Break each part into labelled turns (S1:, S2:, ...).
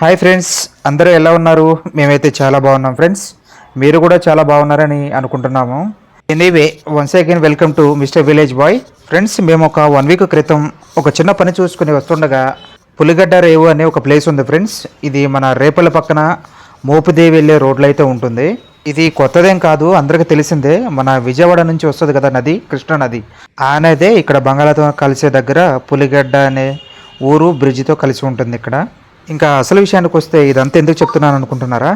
S1: Hi friends అందరూ ఎలా ఉన్నారు? మేమైతే చాలా బాగున్నాం ఫ్రెండ్స్ మీరు కూడా చాలా బాగున్నారని అనుకుంటున్నాము. Anyway once again welcome to mister village boy friends మేము ఒక వన్ వీక్ క్రితం ఒక చిన్న పని చూసుకుని వస్తుండగా పులిగడ్డ రేవు అనే ఒక ప్లేస్ ఉంది ఫ్రెండ్స్ ఇది మన రేపల పక్కన మోపుదేవి వెళ్ళే రోడ్లు అయితే ఉంటుంది. ఇది కొత్తదేం కాదు అందరికీ తెలిసిందే. మన విజయవాడ నుంచి వస్తుంది కదా నది కృష్ణా నది. ఆ నదే ఇక్కడ బంగాళాతో కలిసే దగ్గర పులిగడ్డ అనే ఊరు బ్రిడ్జితో కలిసి ఉంటుంది ఇక్కడ. ఇంకా అసలు విషయానికి వస్తే ఇదంతా ఎందుకు చెప్తున్నాను అనుకుంటున్నారా?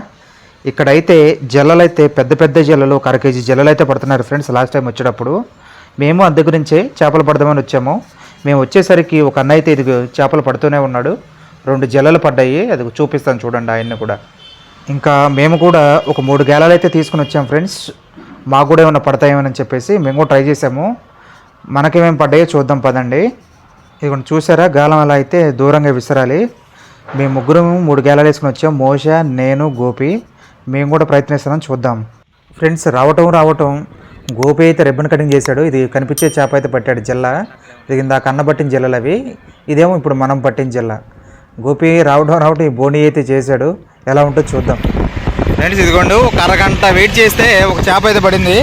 S1: ఇక్కడైతే జల్లలైతే అయితే పెద్ద పెద్ద జల్లలు ఒక అర జల్లలు అయితే పడుతున్నారు ఫ్రెండ్స్ లాస్ట్ టైం వచ్చేటప్పుడు. మేము అందు గురించే చేపలు పడదామని వచ్చాము. మేము వచ్చేసరికి ఒక అన్న అయితే ఇది చేపలు పడుతూనే ఉన్నాడు. రెండు జల్లలు పడ్డాయి. అది చూపిస్తాను చూడండి ఆయన్ని కూడా. ఇంకా మేము కూడా ఒక మూడు గేలాలు అయితే తీసుకుని వచ్చాం ఫ్రెండ్స్. మాకు కూడా ఏమైనా పడతాయేమని చెప్పేసి మేము కూడా ట్రై చేసాము మనకేమేమి పడ్డాయో చూద్దాం పదండి. ఇది చూసారా? గాలం అలా అయితే దూరంగా విసరాలి. మేము ముగ్గురు మూడు గేలాలు వేసుకుని వచ్చాం. మోష నేను గోపి. మేము కూడా ప్రయత్నిస్తున్నాం చూద్దాం. ఫ్రెండ్స్ రావటం రావటం. గోపి అయితే రిబ్బన్ కటింగ్ చేశాడు. ఇది కనిపించే చేప అయితే పట్టాడు జిల్లా. ఇది ఇందాక అన్న పట్టిన జిల్లలు అవి. ఇదేమో ఇప్పుడు మనం పట్టిన జిల్లా. గోపి రావడం రావటం ఈ బోని అయితే చేశాడు. ఎలా ఉంటుందో చూద్దాం. ఫ్రెండ్స్ ఇదిగోండి ఒక అరగంట వెయిట్ చేస్తే ఒక చేప అయితే పడింది.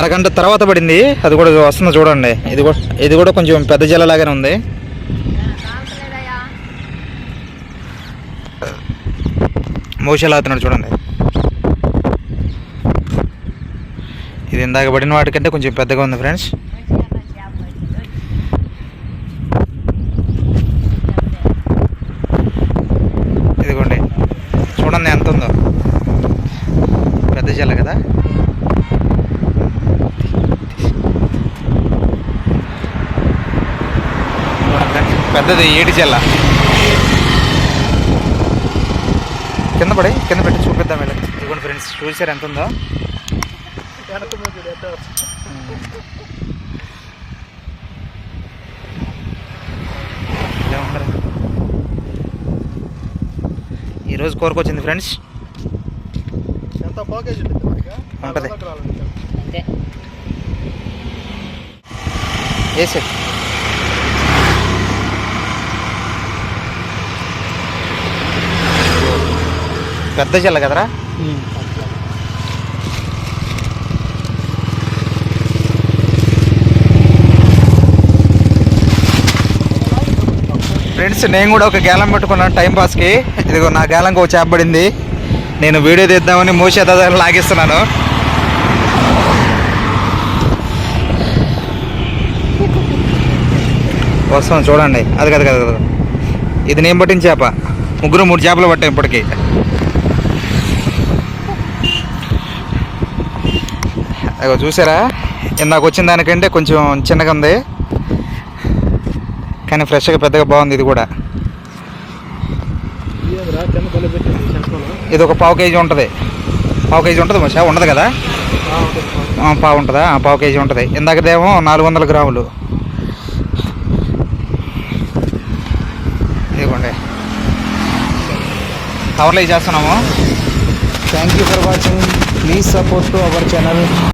S1: అరగంట తర్వాత పడింది. అది కూడా వస్తుంది చూడండి. ఇది కూడా ఇది కూడా కొంచెం పెద్ద జిల్లా లాగానే ఉంది. మోసలాగుతున్నాడు చూడండి. ఇది ఇందాక పడిన వాటికంటే కొంచెం పెద్దగా ఉంది ఫ్రెండ్స్. ఇదిగోండి. చూడండి ఎంత ఉందో. పెద్ద జల్ల కదా. పెద్దది ఏటి జల్ల కింద పడి కింద పెట్టి చూపిద్దాం వీళ్ళ ఇదిగోండి ఫ్రెండ్స్ చూసారు ఎంత ఉందో? ఈరోజు కోరుకొచ్చింది ఫ్రెండ్స్.
S2: ఉంటుంది
S1: వేసే పెద్ద జల్ల కదరా? ఫ్రెండ్స్ నేను కూడా ఒక గేలం పెట్టుకున్నాను టైం పాస్కి. ఇదిగో నా గేలంకి ఒక చేప పడింది. నేను వీడియో తీద్దామని మోసే దాదాపు లాగిస్తున్నాను. వస్తాం చూడండి. అది కదా కదా కదా ఇది నేను పట్టిన చేప. ముగ్గురు మూడు చేపలు పట్టాం ఇప్పటికి. అగో చూసారా? ఇందాక వచ్చిన దానికంటే కొంచెం చిన్నగా ఉంది. కానీ ఫ్రెష్గా పెద్దగా బాగుంది ఇది కూడా. ఇది ఒక పావు కేజీ ఉంటుంది. పావు కేజీ ఉంటుంది మషా? ఉండదు కదా? పావు ఉంటుందా? పావు కేజీ ఉంటుంది. ఇందాకదేమో నాలుగు వందల గ్రాములు. ఇదిగోండి. కవర్లో చేస్తున్నాము. Thank you for watching please support to our channel